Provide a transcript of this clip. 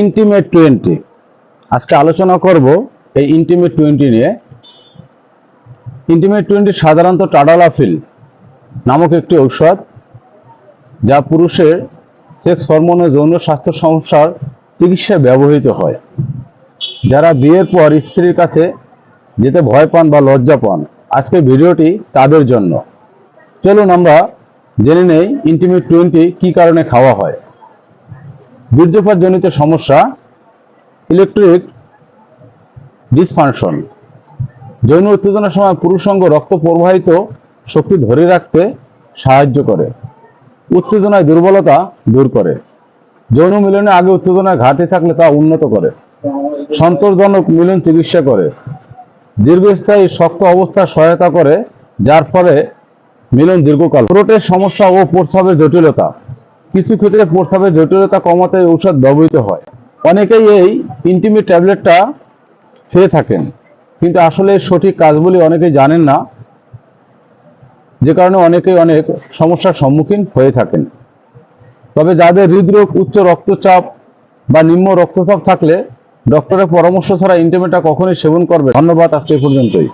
Intimate twenty আজকে আলোচনা করব এই ইন্টিমেট টোয়েন্টি নিয়ে। ইন্টিমেট টোয়েন্টি সাধারণত টাডালাফিল নামক একটি ঔষধ, যা পুরুষের সেক্স হরমোন ও যৌন স্বাস্থ্য সমস্যার চিকিৎসায় ব্যবহৃত হয়। যারা বিয়ের পর স্ত্রীর কাছে যেতে ভয় পান বা লজ্জা পান, আজকের ভিডিওটি তাদের জন্য। চলুন আমরা জেনে নেই ইন্টিমেট টোয়েন্টি কী কারণে খাওয়া হয়। বীর্যপাতজনিত সমস্যা ইলেকট্রিক ডিসফাংশন যৌন উত্তেজনার সময় পুরুষাঙ্গ রক্ত প্রবাহিত শক্তি ধরে রাখতে সাহায্য করে, উত্তেজনায় দুর্বলতা দূর করে, যৌন মিলনে আগে উত্তেজনায় ঘাটতি থাকলে তা উন্নত করে, সন্তোষজনক মিলন চিকিৎসা করে, দীর্ঘস্থায়ী শক্ত অবস্থা সহায়তা করে, যার ফলে মিলন দীর্ঘকাল। প্রোটের সমস্যা ও প্রস্রাবের জটিলতা কিছু ক্ষেত্রে প্রস্রাবের জটিলতা কমাতে ঔষধ ব্যবহৃত হয়। অনেকেই এই ইন্টিমেট ট্যাবলেটটা খেয়ে থাকেন। কিন্তু আসলে সঠিক কাজগুলি অনেকেই জানেন না, যে কারণে অনেকেই অনেক সমস্যার সম্মুখীন হয়ে থাকেন। তবে যাদের হৃদরোগ, উচ্চ রক্তচাপ বা নিম্ন রক্তচাপ থাকলে ডক্টরের পরামর্শ ছাড়া ইন্টিমেটটা কখনোই সেবন করবে ধন্যবাদ, আজকে পর্যন্তই।